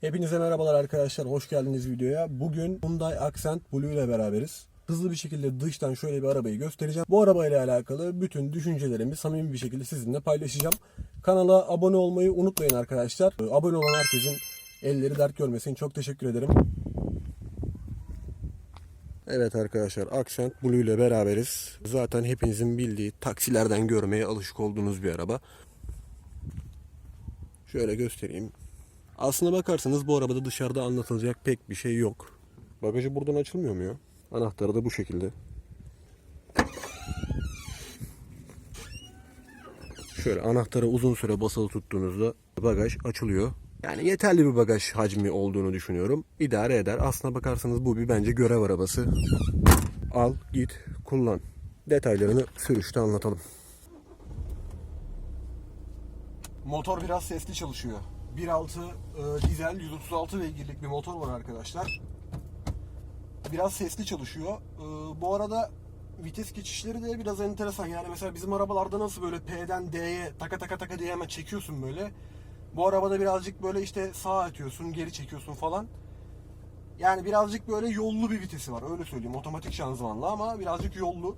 Hepinize merhabalar arkadaşlar. Hoş geldiniz videoya. Bugün Hyundai Accent Blue ile beraberiz. Hızlı bir şekilde dıştan şöyle bir arabayı göstereceğim. Bu arabayla alakalı bütün düşüncelerimi samimi bir şekilde sizinle paylaşacağım. Kanala abone olmayı unutmayın arkadaşlar. Abone olan herkesin elleri dert görmesin. Çok teşekkür ederim. Evet arkadaşlar Accent Blue ile beraberiz. Zaten hepinizin bildiği taksilerden görmeye alışık olduğunuz bir araba. Şöyle göstereyim. Aslına bakarsanız bu arabada dışarıda anlatılacak pek bir şey yok. Bagajı buradan açılmıyor mu ya? Anahtarı da bu şekilde. Şöyle anahtarı uzun süre basılı tuttuğunuzda bagaj açılıyor. Yani yeterli bir bagaj hacmi olduğunu düşünüyorum. İdare eder. Aslına bakarsanız bu bir bence görev arabası. Al, git, kullan. Detaylarını sürüşte anlatalım. Motor biraz sesli çalışıyor. 1.6 e, dizel 136 beygirlik bir motor var arkadaşlar. Biraz sesli çalışıyor. E, bu arada vites geçişleri de biraz enteresan. Yani mesela bizim arabalarda nasıl böyle P'den D'ye taka taka taka diye hemen çekiyorsun böyle. Bu arabada birazcık böyle işte sağa atıyorsun, geri çekiyorsun falan. Yani birazcık böyle yollu bir vitesi var öyle söyleyeyim. Otomatik şanzımanlı ama birazcık yollu.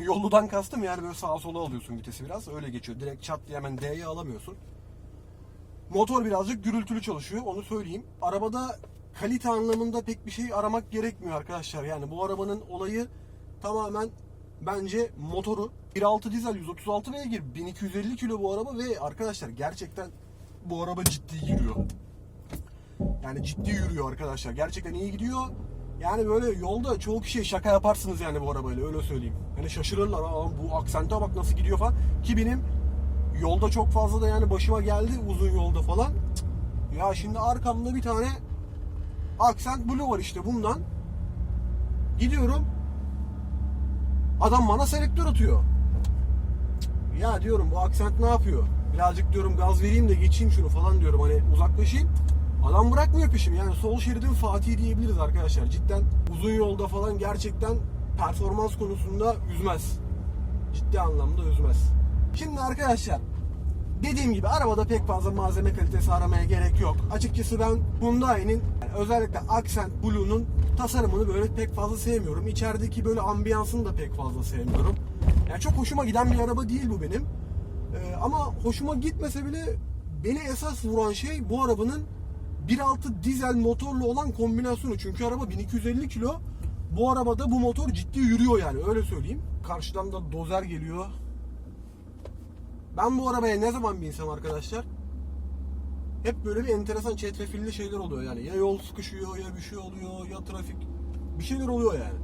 Yolludan kastım yani böyle sağa sola alıyorsun vitesi biraz. Öyle geçiyor. Direkt çat diye hemen D'ye alamıyorsun. Motor birazcık gürültülü çalışıyor onu söyleyeyim. Arabada kalite anlamında pek bir şey aramak gerekmiyor arkadaşlar. Yani bu arabanın olayı tamamen bence motoru. 1.6 dizel 136 beygir 1250 kilo bu araba ve arkadaşlar gerçekten bu araba ciddi yürüyor. Yani ciddi yürüyor arkadaşlar. Gerçekten iyi gidiyor. Yani böyle yolda çoğu kişiye şaka yaparsınız yani bu arabayla öyle söyleyeyim. Hani şaşırırlar Aa, bu aksente bak nasıl gidiyor falan. Ki benim yolda çok fazla da yani başıma geldi uzun yolda falan. Ya şimdi arkamda bir tane Accent Blue var işte bundan. Gidiyorum. Adam bana selektör atıyor. Ya diyorum bu Accent ne yapıyor? Birazcık diyorum gaz vereyim de geçeyim şunu falan diyorum hani uzaklaşayım. Adam bırakmıyor peşimi yani sol şeridin Fatih diyebiliriz arkadaşlar. Cidden uzun yolda falan gerçekten performans konusunda üzmez. Ciddi anlamda üzmez. Şimdi arkadaşlar dediğim gibi arabada pek fazla malzeme kalitesi aramaya gerek yok. Açıkçası ben Hyundai'nin yani özellikle Accent Blue'nun tasarımını böyle pek fazla sevmiyorum. İçerideki böyle ambiyansını da pek fazla sevmiyorum. Yani çok hoşuma giden bir araba değil bu benim. Ee, ama hoşuma gitmese bile beni esas vuran şey bu arabanın 1.6 dizel motorlu olan kombinasyonu. Çünkü araba 1250 kilo. Bu arabada bu motor ciddi yürüyor yani öyle söyleyeyim. Karşıdan da dozer geliyor. Ben bu arabaya ne zaman binsem arkadaşlar hep böyle bir enteresan çetrefilli şeyler oluyor yani. Ya yol sıkışıyor ya bir şey oluyor ya trafik bir şeyler oluyor yani.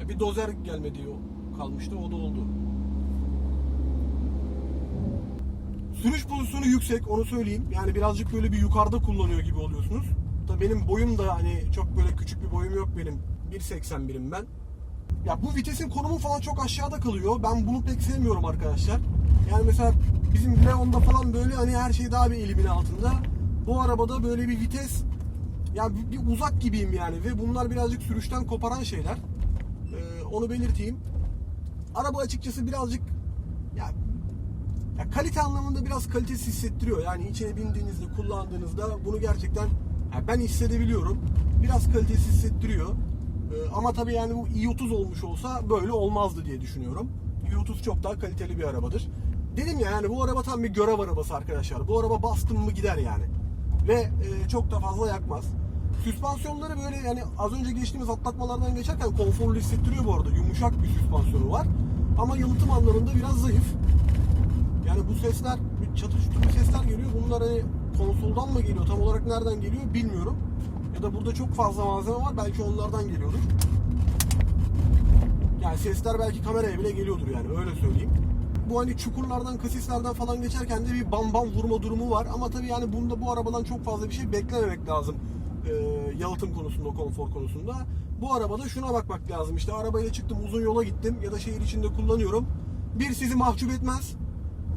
Ya bir dozer gelmedi kalmıştı o da oldu. Sürüş pozisyonu yüksek onu söyleyeyim. Yani birazcık böyle bir yukarıda kullanıyor gibi oluyorsunuz. Tabii benim boyum da hani çok böyle küçük bir boyum yok benim. 1.81'im ben. Ya bu vitesin konumu falan çok aşağıda kalıyor. Ben bunu pek sevmiyorum arkadaşlar. Yani mesela bizim Leon'da falan böyle hani her şey daha bir elimin altında. Bu arabada böyle bir vites ya bir, bir uzak gibiyim yani ve bunlar birazcık sürüşten koparan şeyler. Ee, onu belirteyim. Araba açıkçası birazcık ya, ya kalite anlamında biraz kalitesiz hissettiriyor. Yani içine bindiğinizde, kullandığınızda bunu gerçekten ya ben hissedebiliyorum. Biraz kalitesiz hissettiriyor. Ee, ama tabii yani bu i30 olmuş olsa böyle olmazdı diye düşünüyorum. i30 çok daha kaliteli bir arabadır. Dedim ya yani bu araba tam bir görev arabası arkadaşlar. Bu araba bastım mı gider yani. Ve e, çok da fazla yakmaz. Süspansiyonları böyle yani az önce geçtiğimiz atlatmalardan geçerken konforlu hissettiriyor bu arada. Yumuşak bir süspansiyonu var. Ama yalıtım anlamında biraz zayıf. Yani bu sesler, çatır çutur sesler geliyor. Bunlar hani konsoldan mı geliyor, tam olarak nereden geliyor bilmiyorum. Ya da burada çok fazla malzeme var, belki onlardan geliyordur. Yani sesler belki kameraya bile geliyordur yani öyle söyleyeyim. Bu hani çukurlardan, kasislerden falan geçerken de bir bam bam vurma durumu var. Ama tabii yani bunda bu arabadan çok fazla bir şey beklememek lazım. Ee, yalıtım konusunda, konfor konusunda. Bu arabada şuna bakmak lazım. İşte arabayla çıktım, uzun yola gittim ya da şehir içinde kullanıyorum. Bir sizi mahcup etmez.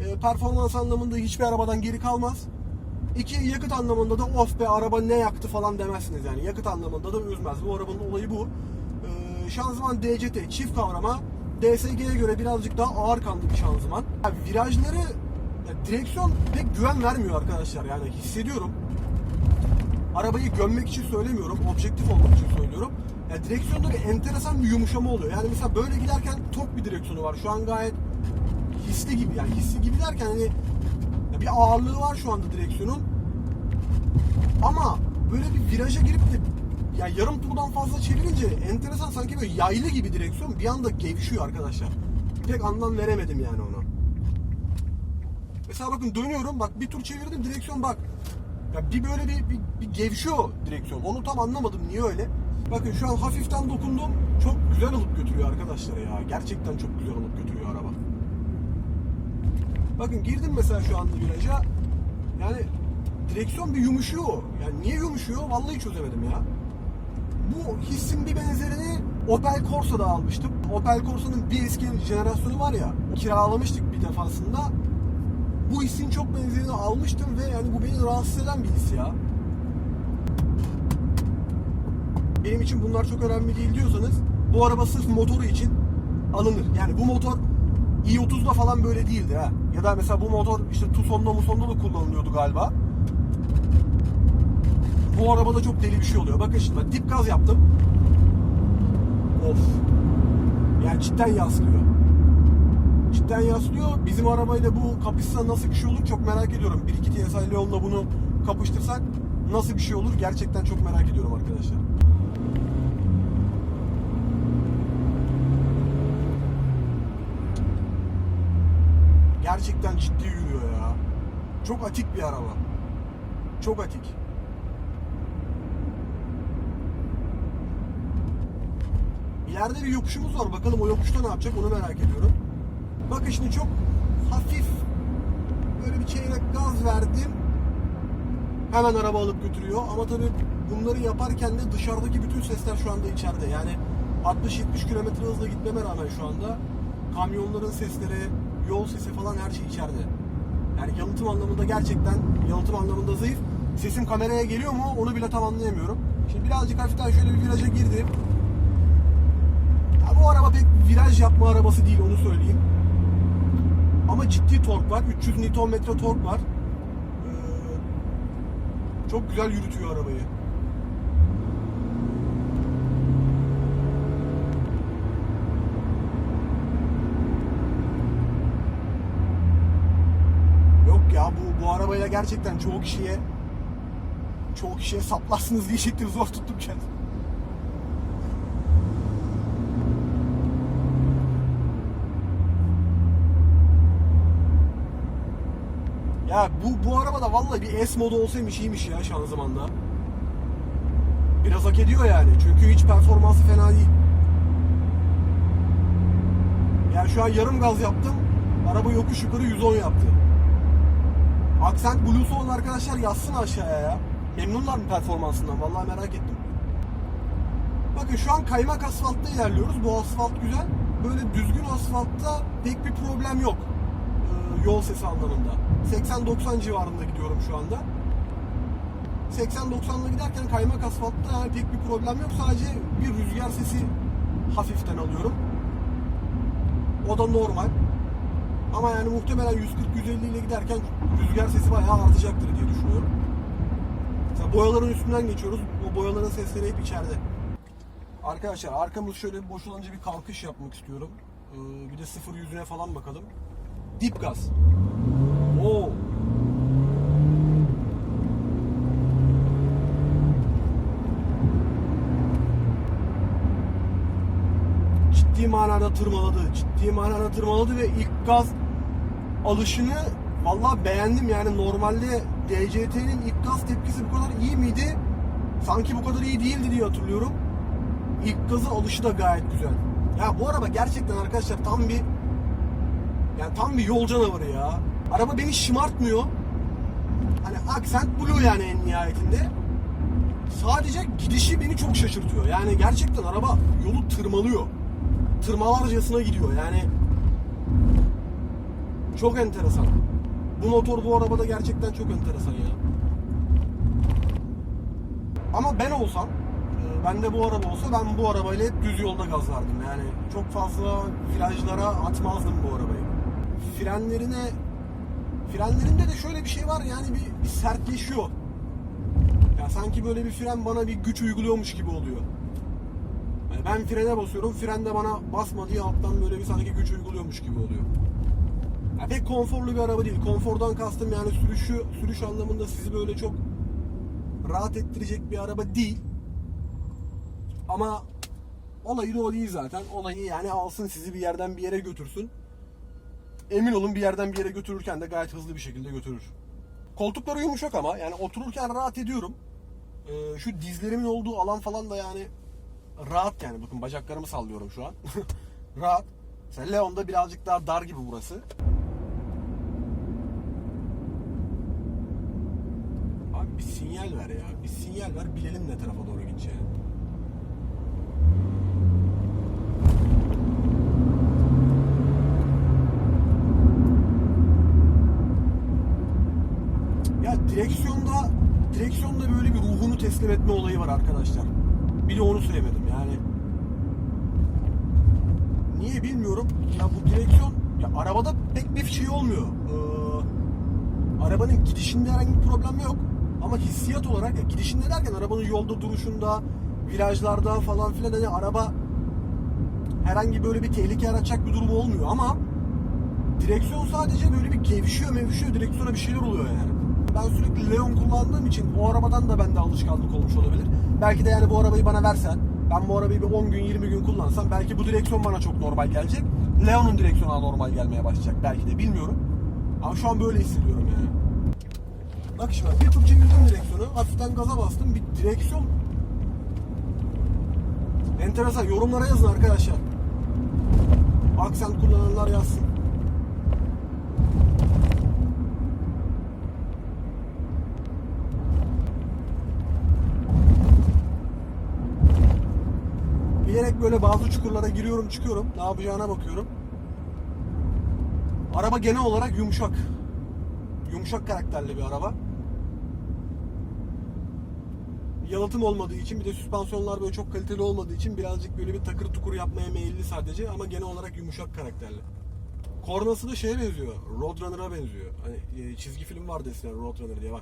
Ee, performans anlamında hiçbir arabadan geri kalmaz. İki yakıt anlamında da of be araba ne yaktı falan demezsiniz yani. Yakıt anlamında da üzmez. Bu arabanın olayı bu. Ee, şanzıman DCT çift kavrama. DSG'ye göre birazcık daha ağır kanlı bir şanzıman. Yani virajları ya direksiyon pek güven vermiyor arkadaşlar yani hissediyorum. arabayı gömmek için söylemiyorum. Objektif olmak için söylüyorum. Ya direksiyonda bir enteresan bir yumuşama oluyor. Yani mesela böyle giderken tok bir direksiyonu var. Şu an gayet hisli gibi yani hisli gibi derken hani bir ağırlığı var şu anda direksiyonun. Ama böyle bir viraja girip de ya yarım turdan fazla çevirince enteresan sanki böyle yaylı gibi direksiyon bir anda gevşiyor arkadaşlar. Pek anlam veremedim yani ona. Mesela bakın dönüyorum bak bir tur çevirdim direksiyon bak. Ya bir böyle bir, bir, bir gevşiyor direksiyon. Onu tam anlamadım niye öyle. Bakın şu an hafiften dokundum. Çok güzel alıp götürüyor arkadaşlar ya. Gerçekten çok güzel alıp götürüyor araba. Bakın girdim mesela şu anda viraja. Yani direksiyon bir yumuşuyor. Yani niye yumuşuyor? Vallahi çözemedim ya. Bu hissin bir benzerini Opel Corsa'da almıştım. Opel Corsa'nın bir eski jenerasyonu var ya. Kiralamıştık bir defasında. Bu hissin çok benzerini almıştım ve yani bu beni rahatsız eden bir his ya. Benim için bunlar çok önemli değil diyorsanız bu araba sırf motoru için alınır. Yani bu motor i30'da falan böyle değildi ha. Ya da mesela bu motor işte Tucson'da Muson'da da kullanılıyordu galiba. Bu arabada çok deli bir şey oluyor. Bakın şimdi dip gaz yaptım. Of. Yani cidden yaslıyor. Cidden yaslıyor. Bizim arabayla bu kapışsa nasıl bir şey olur çok merak ediyorum. 1-2 TSI Leon'la bunu kapıştırsak nasıl bir şey olur gerçekten çok merak ediyorum arkadaşlar. Gerçekten ciddi yürüyor ya. Çok atik bir araba. Çok atik. İleride bir yokuşumuz var. Bakalım o yokuşta ne yapacak onu merak ediyorum. Bakın şimdi çok hafif böyle bir çeyrek gaz verdim. Hemen araba alıp götürüyor. Ama tabii bunları yaparken de dışarıdaki bütün sesler şu anda içeride. Yani 60-70 km hızla gitmeme rağmen şu anda kamyonların sesleri, yol sesi falan her şey içeride. Yani yalıtım anlamında gerçekten yalıtım anlamında zayıf. Sesim kameraya geliyor mu onu bile tam anlayamıyorum. Şimdi birazcık hafiften şöyle bir viraja girdim. Ya bu araba pek viraj yapma arabası değil onu söyleyeyim. Ama ciddi tork var. 300 Nm tork var. Ee, çok güzel yürütüyor arabayı. Yok ya bu bu arabayla gerçekten çoğu kişiye çoğu kişiye saplarsınız diyecektim zor tuttum kendimi. Ya bu bu arabada vallahi bir S modu olsaymış iyiymiş ya şanzımanda. Biraz hak ediyor yani. Çünkü hiç performansı fena değil. Yani şu an yarım gaz yaptım. Araba yokuş yukarı 110 yaptı. Accent Blues'u olan arkadaşlar yazsın aşağıya ya. Memnunlar mı performansından? Vallahi merak ettim. Bakın şu an kaymak asfaltta ilerliyoruz. Bu asfalt güzel. Böyle düzgün asfaltta pek bir problem yok. Ee, yol sesi anlamında. 80-90 civarında gidiyorum şu anda. 80-90'la giderken kaymak asfaltta yani pek bir problem yok. Sadece bir rüzgar sesi hafiften alıyorum. O da normal. Ama yani muhtemelen 140-150 ile giderken rüzgar sesi bayağı artacaktır diye düşünüyorum. Mesela boyaların üstünden geçiyoruz. O boyaların sesleri hep içeride. Arkadaşlar arkamız şöyle boşalınca bir kalkış yapmak istiyorum. Ee, bir de sıfır yüzüne falan bakalım. Dip gaz. Oo. Ciddi manada tırmaladı. Ciddi manada tırmaladı ve ilk gaz alışını vallahi beğendim. Yani normalde DCT'nin ilk gaz tepkisi bu kadar iyi miydi? Sanki bu kadar iyi değildi diye hatırlıyorum. İlk gazı alışı da gayet güzel. Ya bu araba gerçekten arkadaşlar tam bir yani tam bir yol canavarı ya. Araba beni şımartmıyor. Hani Accent Blue yani en nihayetinde. Sadece gidişi beni çok şaşırtıyor. Yani gerçekten araba yolu tırmalıyor. Tırmalarcasına gidiyor yani. Çok enteresan. Bu motor bu arabada gerçekten çok enteresan ya. Ama ben olsam, e, ben de bu araba olsa ben bu arabayla hep düz yolda gazlardım. Yani çok fazla virajlara atmazdım bu arabayı. Frenlerine frenlerinde de şöyle bir şey var yani bir, bir sertleşiyor. Ya sanki böyle bir fren bana bir güç uyguluyormuş gibi oluyor. Yani ben frene basıyorum, fren de bana basma diye alttan böyle bir sanki güç uyguluyormuş gibi oluyor. Ya pek konforlu bir araba değil. Konfordan kastım yani sürüşü, sürüş anlamında sizi böyle çok rahat ettirecek bir araba değil. Ama olayı da o değil zaten. Olayı yani alsın sizi bir yerden bir yere götürsün. Emin olun bir yerden bir yere götürürken de gayet hızlı bir şekilde götürür. Koltukları yumuşak ama yani otururken rahat ediyorum. Ee, şu dizlerimin olduğu alan falan da yani rahat yani. Bakın bacaklarımı sallıyorum şu an. rahat. Mesela Leon'da birazcık daha dar gibi burası. Bir sinyal ver ya. Bir sinyal ver bilelim ne tarafa doğru gideceğini. Ya direksiyonda direksiyonda böyle bir ruhunu teslim etme olayı var arkadaşlar. Bir de onu söylemedim yani. Niye bilmiyorum. Ya bu direksiyon ya arabada pek bir şey olmuyor. Ee, arabanın gidişinde herhangi bir problem yok. Ama hissiyat olarak ya gidişinde derken arabanın yolda duruşunda, virajlarda falan filan hani araba herhangi böyle bir tehlike yaratacak bir durum olmuyor ama direksiyon sadece böyle bir gevşiyor mevşiyor direksiyona bir şeyler oluyor yani. Ben sürekli Leon kullandığım için o arabadan da bende alışkanlık olmuş olabilir. Belki de yani bu arabayı bana versen, ben bu arabayı bir 10 gün 20 gün kullansam belki bu direksiyon bana çok normal gelecek. Leon'un direksiyonu normal gelmeye başlayacak belki de bilmiyorum. Ama şu an böyle hissediyorum yani. Bak şimdi bir tur çevirdim direksiyonu, hafiften gaza bastım. Bir direksiyon enteresan. Yorumlara yazın arkadaşlar. Aksent kullananlar yazsın. Bilerek böyle bazı çukurlara giriyorum çıkıyorum. Ne yapacağına bakıyorum. Araba genel olarak yumuşak. Yumuşak karakterli bir araba. Yalıtım olmadığı için bir de süspansiyonlar böyle çok kaliteli olmadığı için birazcık böyle bir takır tukur yapmaya meyilli sadece ama genel olarak yumuşak karakterli. Kornası da şeye benziyor. Roadrunner'a benziyor. Hani e, çizgi film vardı eskiden Roadrunner diye bak.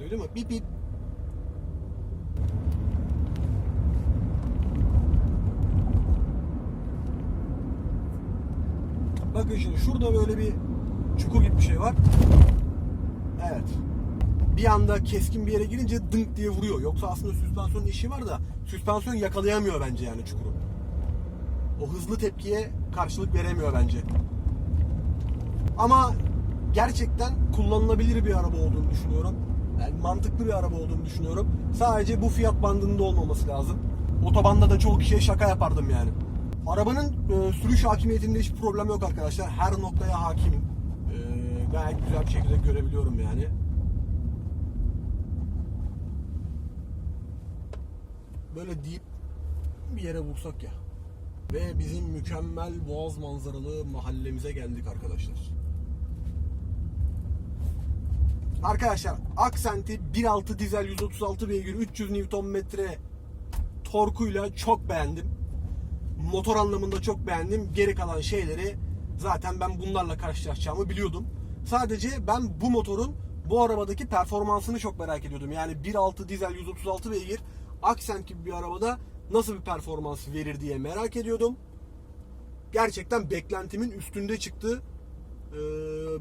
Duydun mu? Bip bip. Bakın şimdi şurada böyle bir çukur gibi bir şey var. Evet. Bir anda keskin bir yere girince dınk diye vuruyor. Yoksa aslında süspansiyonun işi var da süspansiyon yakalayamıyor bence yani çukuru. O hızlı tepkiye karşılık veremiyor bence. Ama gerçekten kullanılabilir bir araba olduğunu düşünüyorum. Yani mantıklı bir araba olduğunu düşünüyorum. Sadece bu fiyat bandında olmaması lazım. Otobanda da çoğu kişiye şaka yapardım yani. Arabanın e, sürüş hakimiyetinde hiçbir problem yok arkadaşlar. Her noktaya hakimim. E, gayet güzel bir şekilde görebiliyorum yani. Böyle deyip bir yere vursak ya. Ve bizim mükemmel boğaz manzaralı mahallemize geldik arkadaşlar. Arkadaşlar Accent'i 1.6 dizel 136 beygir 300 Nm torkuyla çok beğendim. Motor anlamında çok beğendim. Geri kalan şeyleri zaten ben bunlarla karşılaşacağımı biliyordum. Sadece ben bu motorun bu arabadaki performansını çok merak ediyordum. Yani 1.6 dizel 136 beygir Accent gibi bir arabada nasıl bir performans verir diye merak ediyordum. Gerçekten beklentimin üstünde çıktı. Ee,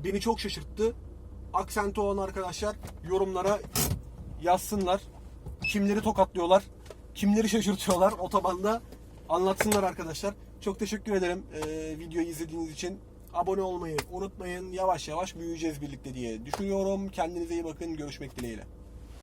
beni çok şaşırttı. Accent olan arkadaşlar yorumlara yazsınlar. Kimleri tokatlıyorlar, kimleri şaşırtıyorlar otobanda anlatsınlar arkadaşlar. Çok teşekkür ederim ee, videoyu izlediğiniz için. Abone olmayı unutmayın. Yavaş yavaş büyüyeceğiz birlikte diye düşünüyorum. Kendinize iyi bakın. Görüşmek dileğiyle.